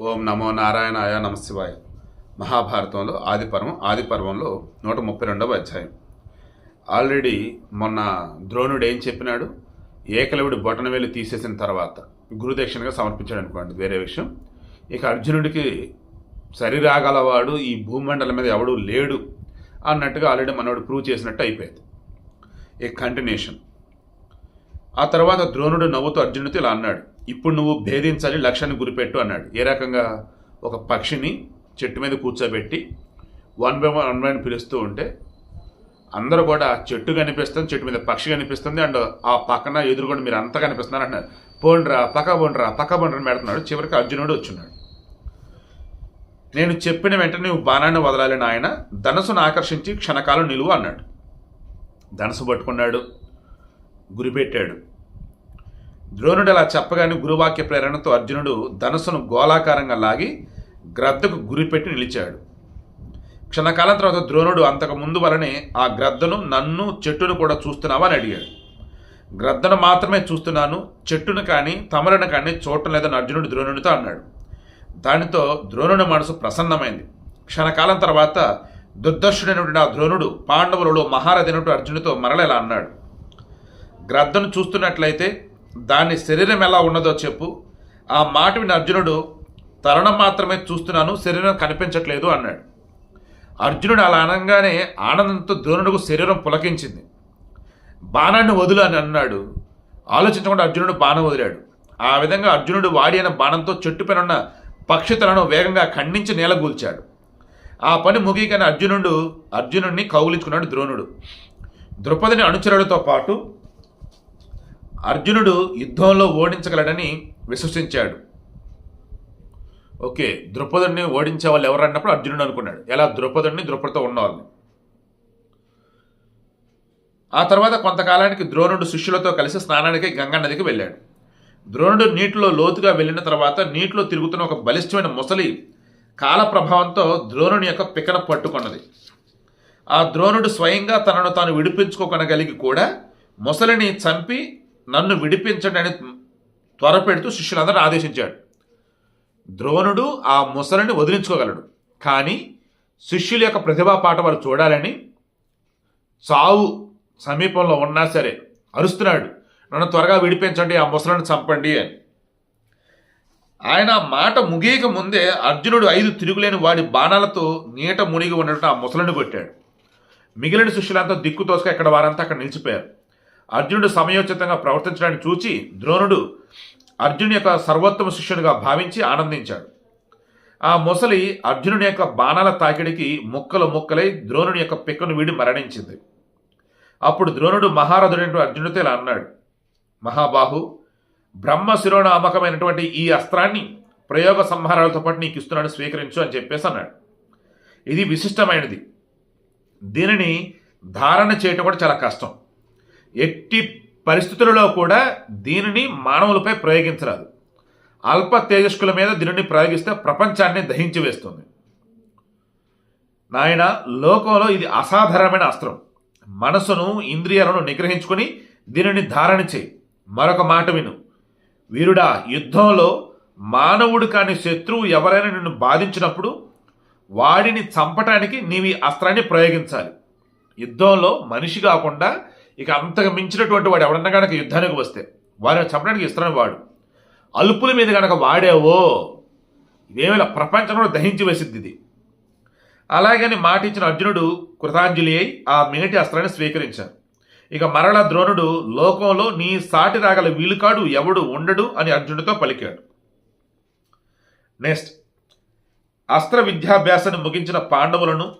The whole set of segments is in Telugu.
ఓం నమో నారాయణాయ నమశివాయ మహాభారతంలో ఆదిపర్వం ఆదిపర్వంలో నూట ముప్పై రెండవ అధ్యాయం. ఆల్రెడీ మొన్న ద్రోణుడు ఏం చెప్పినాడు? ఏకలవుడి బొటనవేలు తీసేసిన తర్వాత గురుదక్షిణగా సమర్పించాడు అనుకోండి వేరే విషయం. ఇక అర్జునుడికి సరిరాగలవాడు ఈ భూమండలం మీద ఎవడు లేడు అన్నట్టుగా ఆల్రెడీ మనోడు ప్రూవ్ చేసినట్టు అయిపోయింది. ఇక కంటిన్యూషన్. ఆ తర్వాత ద్రోణుడు నవ్వుతూ అర్జునుడితో ఇలా అన్నాడు ఇప్పుడు నువ్వు భేదించాలి లక్ష్యాన్ని గురిపెట్టు అన్నాడు. ఏ రకంగా? ఒక పక్షిని చెట్టు మీద కూర్చోబెట్టి one by one one by పిలుస్తూ ఉంటే అందరూ కూడా చెట్టు కనిపిస్తుంది చెట్టు మీద పక్షి కనిపిస్తుంది అండ్ ఆ పక్కన ఎదురుకుండా మీరు అంతా కనిపిస్తున్నారు అంటున్నారు. పోండ్రా పక్క పోండ్రా పక్క పోండ్రా పెడుతున్నాడు. చివరికి అర్జునుడు వచ్చున్నాడు. నేను చెప్పిన వెంటనే నువ్వు బాణాన్ని వదలాలి నాయన ధనసును ఆకర్షించి క్షణకాలం నిలువు అన్నాడు. ధనసు పట్టుకున్నాడు గురిపెట్టాడు. ద్రోణుడు అలా చెప్పగానే గురువాక్య ప్రేరణతో అర్జునుడు ధనుసును గోళాకారంగా లాగి గ్రద్దకు గురిపెట్టి నిలిచాడు. క్షణకాలం తర్వాత ద్రోణుడు అంతకు ముందు వలనే ఆ గ్రద్దను నన్ను చెట్టును కూడా చూస్తున్నావా అని అడిగాడు. గ్రద్దను మాత్రమే చూస్తున్నాను చెట్టును కానీ తమరను కానీ చూడటం లేదని అర్జునుడు ద్రోణుడితో అన్నాడు. దానితో ద్రోణుడి మనసు ప్రసన్నమైంది. క్షణకాలం తర్వాత దుర్దర్శుడైనటువంటి ఆ ద్రోణుడు పాండవులలో మహారథినటు అర్జునుడితో మరల అన్నాడు. గ్రద్దను చూస్తున్నట్లయితే దాని శరీరం ఎలా ఉన్నదో చెప్పు. ఆ మాట విని అర్జునుడు తరుణం మాత్రమే చూస్తున్నాను శరీరం కనిపించట్లేదు అన్నాడు. అర్జునుడు అలా అనగానే ఆనందంతో ద్రోణుడికి శరీరం పులకించింది. బాణాన్ని వదులు అని అన్నాడు. ఆలోచించకుండా అర్జునుడు బాణం వదిలాడు. ఆ విధంగా అర్జునుడు వాడి అయిన బాణంతో చెట్టుపైన ఉన్న పక్షితలను వేగంగా ఖండించి నేలగూల్చాడు ఆ పని ముగియగానే అర్జునుడు అర్జునుడిని కౌగులించుకున్నాడు ద్రోణుడు. ద్రుపదిని అనుచరులతో పాటు అర్జునుడు యుద్ధంలో ఓడించగలడని విశ్వసించాడు. ఓకే ద్రుపదుడిని ఓడించే వాళ్ళు ఎవరు అన్నప్పుడు అర్జునుడు అనుకున్నాడు. ఎలా? ద్రుపదుడిని ద్రుపదితో ఉన్నవాళ్ళని. ఆ తర్వాత కొంతకాలానికి ద్రోణుడు శిష్యులతో కలిసి స్నానానికి గంగా నదికి వెళ్ళాడు. ద్రోణుడు నీటిలో లోతుగా వెళ్ళిన తర్వాత నీటిలో తిరుగుతున్న ఒక బలిష్టమైన ముసలి కాల ప్రభావంతో ద్రోణుని యొక్క పికన పట్టుకున్నది. ఆ ద్రోణుడు స్వయంగా తనను తాను విడిపించుకోగలిగి కూడా ముసలిని చంపి నన్ను విడిపించండి అని త్వరపెడుతూ శిష్యులందరూ ఆదేశించాడు. ద్రోణుడు ఆ ముసలిని వదిలించుకోగలడు. కానీ శిష్యుల యొక్క ప్రతిభా పాట వారు చూడాలని చావు సమీపంలో ఉన్నా సరే అరుస్తున్నాడు. నన్ను త్వరగా విడిపించండి ఆ ముసలిని చంపండి అని. ఆయన మాట ముగియక ముందే అర్జునుడు ఐదు తిరుగులేని వాడి బాణాలతో నీట మునిగి ఉన్నట్టు ఆ ముసలిని కొట్టాడు. మిగిలిన శిష్యులంతా దిక్కు తోసుక ఇక్కడ వారంతా అక్కడ నిలిచిపోయారు. అర్జునుడు సమయోచితంగా ప్రవర్తించడాన్ని చూచి ద్రోణుడు అర్జునుడి యొక్క సర్వోత్తమ శిష్యునిగా భావించి ఆనందించాడు. ఆ ముసలి అర్జునుడి యొక్క బాణాల తాకిడికి ముక్కలు ముక్కలై ద్రోణుని యొక్క పిక్కను వీడి మరణించింది. అప్పుడు ద్రోణుడు మహారథుడైన అర్జునుడితో ఇలా అన్నాడు. మహాబాహు బ్రహ్మ శిరోనామకమైనటువంటి ఈ అస్త్రాన్ని ప్రయోగ సంహారాలతో పాటు నీకు ఇస్తున్నాను స్వీకరించు అని చెప్పేసి అన్నాడు. ఇది విశిష్టమైనది. దీనిని ధారణ చేయటం కూడా చాలా కష్టం. ఎట్టి పరిస్థితులలో కూడా దీనిని మానవులపై ప్రయోగించరాదు. అల్ప తేజస్కుల మీద దీనిని ప్రయోగిస్తే ప్రపంచాన్ని దహించి వేస్తుంది. నాయన లోకంలో ఇది అసాధారణమైన అస్త్రం. మనసును ఇంద్రియాలను నిగ్రహించుకొని దీనిని ధారణ చేయి. మరొక మాట విను. వీరుడా యుద్ధంలో మానవుడు కాని శత్రువు ఎవరైనా నిన్ను బాధించినప్పుడు వాడిని చంపటానికి నీవి అస్త్రాన్ని ప్రయోగించాలి. యుద్ధంలో మనిషి కాకుండా ఇక అంతకు మించినటువంటి వాడు ఎవడన్నా కనుక యుద్ధానికి వస్తే వారిని చంపడానికి ఇస్తాను వాడు. అల్పుల మీద కనుక వాడావో ఇదేమైనా ప్రపంచంలో దహించి వేసిద్ది ఇది. అలాగని మాట ఇచ్చిన అర్జునుడు కృతాంజలి అయి ఆ మిగటి అస్త్రాన్ని స్వీకరించాను ఇక మరల ద్రోణుడు లోకంలో నీ సాటి రాగల వీలుకాడు ఎవడు ఉండడు అని అర్జునుడితో పలికాడు. నెక్స్ట్ అస్త్ర విద్యాభ్యాసాన్ని ముగించిన పాండవులను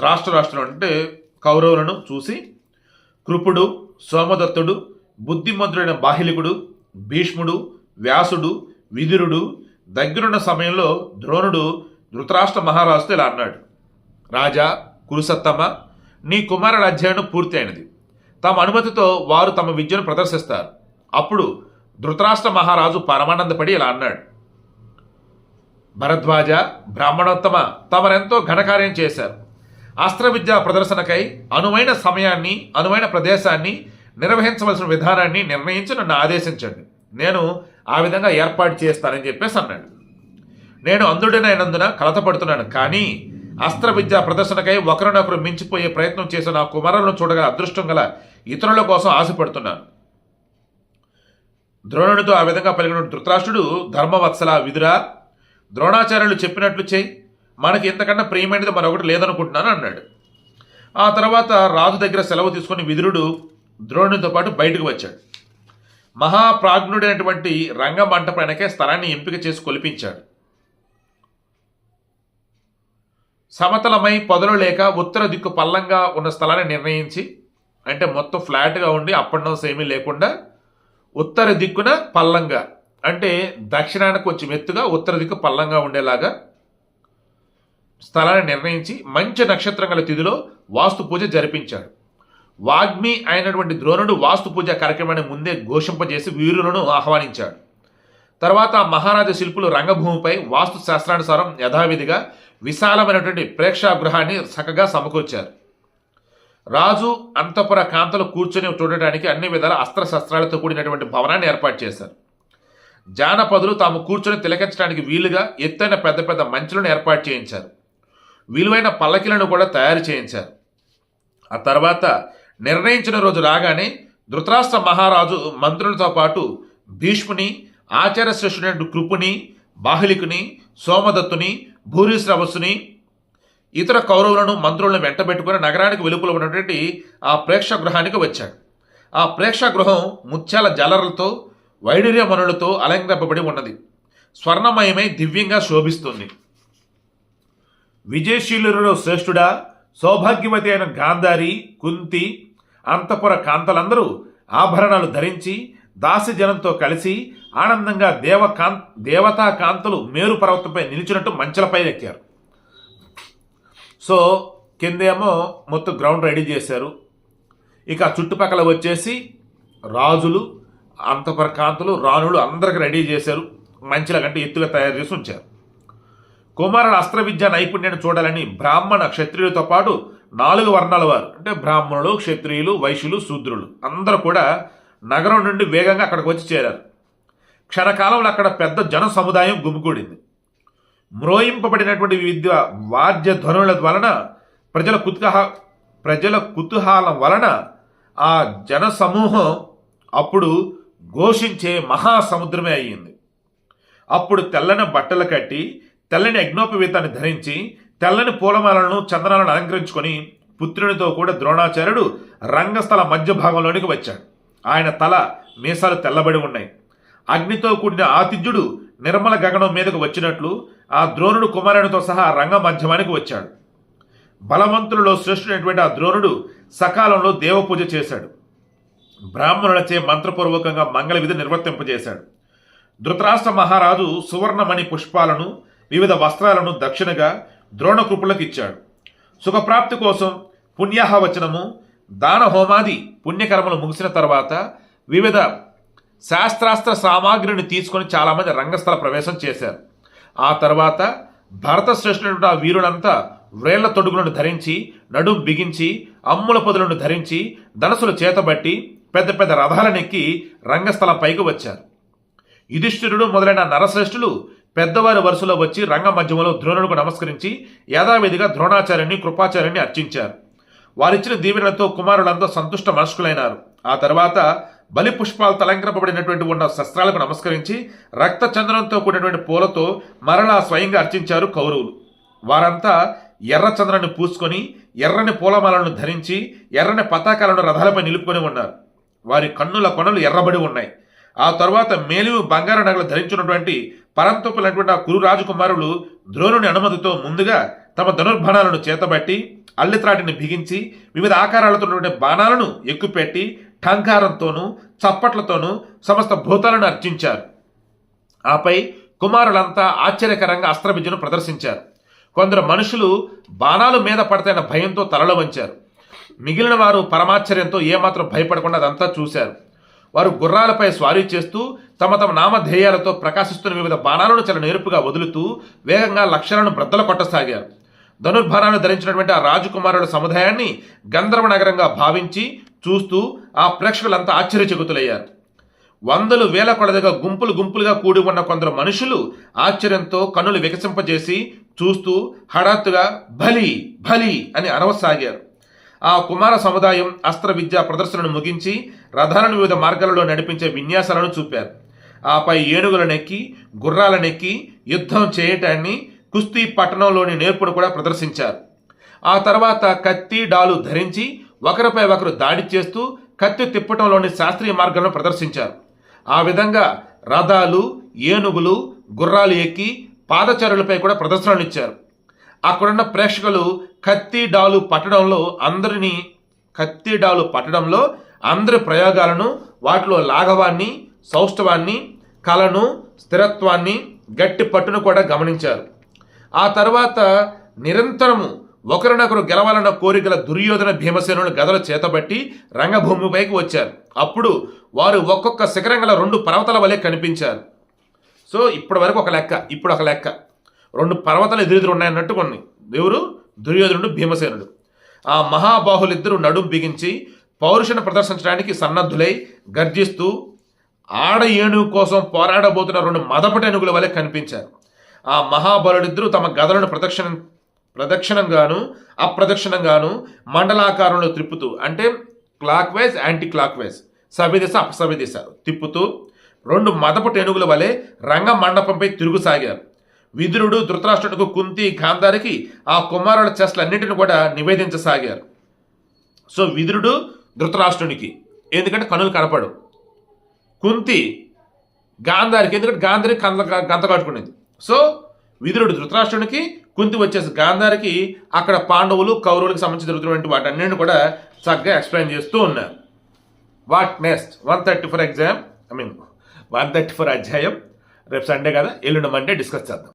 రాష్ట్రులు అంటే కౌరవులను చూసి కృపుడు సోమదత్తుడు బుద్ధిమంతుడైన బాహిలికుడు భీష్ముడు వ్యాసుడు విదురుడు దగ్గరున్న సమయంలో ద్రోణుడు ధృతరాష్ట్ర మహారాజుతో ఇలా అన్నాడు. రాజా కురుసత్తమ నీ కుమారుల అధ్యయనం పూర్తి అయినది. తమ అనుమతితో వారు తమ విద్యను ప్రదర్శిస్తారు. అప్పుడు ధృతరాష్ట్ర మహారాజు పరమానందపడి ఇలా అన్నాడు. భరద్వాజ బ్రాహ్మణోత్తమ తమరెంతో ఘనకార్యం చేశారు. అస్త్ర విద్యా ప్రదర్శనకై అనువైన సమయాన్ని అనువైన ప్రదేశాన్ని నిర్వహించవలసిన విధానాన్ని నిర్ణయించి నన్ను ఆదేశించండి. నేను ఆ విధంగా ఏర్పాటు చేస్తానని చెప్పేసి అన్నాడు. నేను అంధుడినైనందున కలతపడుతున్నాను కానీ అస్త్ర విద్యా ప్రదర్శనకై ఒకరినొకరు మించిపోయే ప్రయత్నం చేసే నా కుమారులను చూడగల అదృష్టం గల ఇతరుల కోసం ఆశపడుతున్నాను. ద్రోణుడితో ఆ విధంగా పలికిన ధృతరాష్ట్రుడు ధర్మవత్సల విధురా ద్రోణాచార్యులు చెప్పినట్లు చేయి. మనకి ఇంతకన్నా ప్రియమైనది మరొకటి లేదనుకుంటున్నాను అన్నాడు. ఆ తర్వాత రాజు దగ్గర సెలవు తీసుకుని విదురుడు ద్రోణునితో పాటు బయటకు వచ్చాడు. మహాప్రాజ్ఞుడైనటువంటి రంగమంటపైనకే స్థలాన్ని ఎంపిక చేసి కొలిపించాడు. సమతలమై పొదలు లేక ఉత్తర దిక్కు పల్లంగా ఉన్న స్థలాన్ని నిర్ణయించి అంటే మొత్తం ఫ్లాట్గా ఉండి అప్ అండ్ డౌన్స్ ఏమీ లేకుండా ఉత్తర దిక్కున పల్లంగా అంటే దక్షిణానికి కొంచెం ఎత్తుగా ఉత్తర దిక్కు పల్లంగా ఉండేలాగా స్థలాన్ని నిర్ణయించి మంచి నక్షత్రం గల తిథిలో వాస్తు పూజ జరిపించాడు. వాగ్మి అయినటువంటి ద్రోణుడు వాస్తు పూజ కార్యక్రమాన్ని ముందే ఘోషింపజేసి వీరులను ఆహ్వానించాడు. తర్వాత ఆ మహారాజ శిల్పులు రంగభూమిపై వాస్తు శాస్త్రానుసారం యథావిధిగా విశాలమైనటువంటి ప్రేక్షాగృహాన్ని చక్కగా సమకూర్చారు. రాజు అంతపుర కాంతలు కూర్చొని చూడటానికి అన్ని విధాల అస్త్రశస్త్రాలతో కూడినటువంటి భవనాన్ని ఏర్పాటు చేశారు. జానపదులు తాము కూర్చొని తిలకించడానికి వీలుగా ఎత్తైన పెద్ద పెద్ద మంచులను ఏర్పాటు చేయించారు. విలువైన పల్లకిలను కూడా తయారు చేయించారు. ఆ తర్వాత నిర్ణయించిన రోజు రాగానే ధృతరాష్ట్ర మహారాజు మంత్రులతో పాటు భీష్ముని ఆచార్య శిష్యుడు కృపుని బాహ్లికుని సోమదత్తుని భూరిశ్రవస్సుని ఇతర కౌరవులను మంత్రులను వెంటబెట్టుకుని నగరానికి వెలుపల ఉన్నటువంటి ఆ ప్రేక్షగృహానికి వచ్చాడు. ఆ ప్రేక్షగృహం ముత్యాల జలరలతో వైడూర్యమనులతో అలంకరింపబడి ఉన్నది. స్వర్ణమయమై దివ్యంగా శోభిస్తుంది. విజయశీలులలో శ్రేష్ఠుడా సౌభాగ్యవతి అయిన గాంధారి కుంతి అంతపుర కాంతలందరూ ఆభరణాలు ధరించి దాసి జనంతో కలిసి ఆనందంగా దేవకాం దేవతా కాంతలు మేరు పర్వతంపై నిలిచినట్టు మంచలపై ఎక్కారు. సో కిందేమో మొత్తం గ్రౌండ్ రెడీ చేశారు. ఇక చుట్టుపక్కల వచ్చేసి రాజులు అంతపుర కాంతులు రాణులు అందరికి రెడీ చేశారు. మంచిల కంటే ఎత్తుగా తయారు చేసి ఉంచారు. కుమారుల అస్త్ర విద్యా నైపుణ్యాన్ని చూడాలని బ్రాహ్మణ క్షత్రియులతో పాటు నాలుగు వర్ణాల వారు. అంటే బ్రాహ్మణులు క్షత్రియులు వైశ్యులు శూద్రులు. అందరూ కూడా నగరం నుండి వేగంగా అక్కడికి వచ్చి చేరారు. క్షణకాలంలో అక్కడ పెద్ద జన సముదాయం గుమికూడింది మ్రోయింపబడినటువంటి వివిధ వాద్య ధ్వనుల వలన ప్రజల కుతూహ ప్రజల కుతూహలం వలన ఆ జన సమూహం అప్పుడు ఘోషించే మహాసముద్రమే అయ్యింది. అప్పుడు తెల్లని బట్టలు కట్టి తెల్లని అగ్నోపవీతాన్ని ధరించి తెల్లని పూలమాలను చందనాలను అలంకరించుకొని పుత్రునితో కూడా ద్రోణాచార్యుడు రంగస్థల మధ్య భాగంలోనికి వచ్చాడు. ఆయన తల మీసాలు తెల్లబడి ఉన్నాయి. అగ్నితో కూడిన ఆతిథ్యుడు నిర్మల గగనం మీదకు వచ్చినట్లు ఆ ద్రోణుడు కుమారునితో సహా రంగ మధ్యమానికి వచ్చాడు. బలవంతులలో శ్రేష్ఠుడైనటువంటి ఆ ద్రోణుడు సకాలంలో దేవపూజ చేశాడు. బ్రాహ్మణులచే మంత్రపూర్వకంగా మంగళ విధి నిర్వర్తింపజేశాడు. ధృతరాష్ట్ర మహారాజు సువర్ణమణి పుష్పాలను వివిధ వస్త్రాలను దక్షిణగా ద్రోణకృపులకు ఇచ్చాడు. సుఖప్రాప్తి కోసం పుణ్యాహవచనము దాన హోమాది పుణ్యకర్మలు ముగిసిన తర్వాత వివిధ శాస్త్రాస్త్ర సామాగ్రిని తీసుకొని చాలామంది రంగస్థల ప్రవేశం చేశారు. ఆ తర్వాత భరత శ్రేష్ఠుడు ఆ వీరుడంతా వ్రేళ్ళ తొడుగులను ధరించి నడుం బిగించి అమ్ముల పొదులను ధరించి ధనసులు చేతబట్టి పెద్ద పెద్ద రథాలనెక్కి రంగస్థలం పైకి వచ్చారు. యుధిష్ఠిరుడు మొదలైన నరశ్రేష్ఠులు పెద్దవారి వరుసలో వచ్చి రంగ మధ్యమలో ద్రోణుడికి నమస్కరించి యథావిధిగా ద్రోణాచార్యుని కృపాచార్యుని అర్చించారు. వారిచ్చిన దీవెనలతో కుమారులంతా సంతుష్ట మనస్కులైనారు. ఆ తర్వాత బలి పుష్పాలు తలంకరింపబడినటువంటి ఉన్న శస్త్రాలకు నమస్కరించి రక్త చందనంతో కూడినటువంటి పూలతో మరలా స్వయంగా అర్చించారు కౌరవులు. వారంతా ఎర్ర చంద్రాన్ని పూసుకొని ఎర్రని పూలమాలను ధరించి ఎర్రని పతాకాలను రథాలపై నిలుపుకొని ఉన్నారు. వారి కన్నుల కొనలు ఎర్రబడి ఉన్నాయి. ఆ తర్వాత మేలిమి బంగారు నగలు ధరించినటువంటి పరంతపులైనటువంటి ఆ కురు రాజకుమారులు ద్రోణుని అనుమతితో ముందుగా తమ ధనుర్బాణాలను చేతబట్టి అల్లిత్రాటిని బిగించి వివిధ ఆకారాలతో ఉన్నటువంటి బాణాలను ఎక్కుపెట్టి ఠంకారంతోనూ చప్పట్లతోనూ సమస్త భూతాలను అర్చించారు. ఆపై కుమారులంతా ఆశ్చర్యకరంగా అస్త్రవిద్యను ప్రదర్శించారు. కొందరు మనుషులు బాణాలు మీద పడతాయన్న భయంతో తలలు వంచారు. మిగిలిన వారు పరమాశ్చర్యంతో ఏమాత్రం భయపడకుండా అదంతా చూశారు. వారు గుర్రాలపై స్వారీ చేస్తూ తమ తమ నామధేయాలతో ప్రకాశిస్తున్న వివిధ బాణాలను చాలా నేర్పుగా వదులుతూ వేగంగా లక్ష్యాలను బ్రద్దలు కొట్టసాగారు. ధనుర్బాణాలు ధరించినటువంటి ఆ రాజకుమారుల సముదాయాన్ని గంధర్వ నగరంగా భావించి చూస్తూ ఆ ప్రేక్షకులంతా ఆశ్చర్యచకుతులయ్యారు. వందలు వేల కొలదిగా గుంపులు గుంపులుగా కూడి ఉన్న కొందరు మనుషులు ఆశ్చర్యంతో కన్నులు వికసింపజేసి చూస్తూ హఠాత్తుగా బలి బలి అని అరవసాగారు ఆ కుమార సముదాయం అస్త్ర విద్యా ప్రదర్శనను ముగించి రథాలను వివిధ మార్గాలలో నడిపించే విన్యాసాలను చూపారు. ఆపై ఏనుగులనెక్కి గుర్రాలనెక్కి యుద్ధం చేయటాన్ని కుస్తీ పట్టణంలోని నేర్పును కూడా ప్రదర్శించారు. ఆ తర్వాత కత్తి డాలు ధరించి ఒకరిపై ఒకరు దాడి చేస్తూ కత్తి తిప్పటంలోని శాస్త్రీయ మార్గాలను ప్రదర్శించారు. ఆ విధంగా రథాలు ఏనుగులు గుర్రాలు ఎక్కి పాదచారులపై కూడా ప్రదర్శనలు ఇచ్చారు. అక్కడున్న ప్రేక్షకులు కత్తి డాలు పట్టడంలో అందరినీ కత్తి డాలు పట్టడంలో అందరి ప్రయోగాలను వాటిలో లాఘవాన్ని సౌష్ఠవాన్ని కళను స్థిరత్వాన్ని గట్టి పట్టును కూడా గమనించారు. ఆ తర్వాత నిరంతరము ఒకరినొకరు గెలవాలన్న కోరికల దుర్యోధన భీమసేనులు గదలు చేతబట్టి రంగభూమిపైకి వచ్చారు. అప్పుడు వారు ఒక్కొక్క శిఖరం గల రెండు పర్వతాల వలె కనిపించారు. సో ఇప్పటి వరకు ఒక లెక్క ఇప్పుడు ఒక లెక్క. రెండు పర్వతాలు ఎదురెదురు ఉన్నాయన్నట్టు కొన్ని. దేవుడు దుర్యోధనుడు భీమసేనుడు. ఆ మహాబాహులిద్దరూ నడుం బిగించి పౌరుషను ప్రదర్శించడానికి సన్నద్ధులై గర్జిస్తూ ఆడ ఏనుగు కోసం పోరాడబోతున్న రెండు మదపటి ఏనుగుల వలె కనిపించారు. ఆ మహాబలుడిద్దరూ తమ గదలను ప్రదక్షిణ ప్రదక్షిణంగాను అప్రదక్షిణంగాను మండలాకారంలో త్రిప్పుతూ అంటే clockwise anticlockwise సవ్యదిశ అపసవ్యదిశ తిప్పుతూ రెండు మదపటి ఏనుగుల వలె రంగ మండపంపై తిరుగుసాగారు విదురుడు ధృతరాష్ట్రుడికి కుంతి గాంధారికి ఆ కుమారుల చెస్లన్నింటిని కూడా నివేదించసాగారు. సో విదురుడు ధృతరాష్ట్రునికి ఎందుకంటే కనులు కనపడు కుంతి గాంధారికి ఎందుకంటే గాంధారికి కంద గంత కట్టుకునేది సో విదురుడు ధృతరాష్ట్రునికి కుంతి వచ్చేసి గాంధారికి అక్కడ పాండవులు కౌరవులకు సంబంధించి జరుగుతున్నటువంటి వాటన్నిటిని కూడా చక్కగా ఎక్స్ప్లెయిన్ చేస్తూ ఉన్నారు. What next one thirty four exam I mean one thirty four అధ్యాయం. రేపు సండే కదా ఎల్లుండి మండే డిస్కస్ చేద్దాం.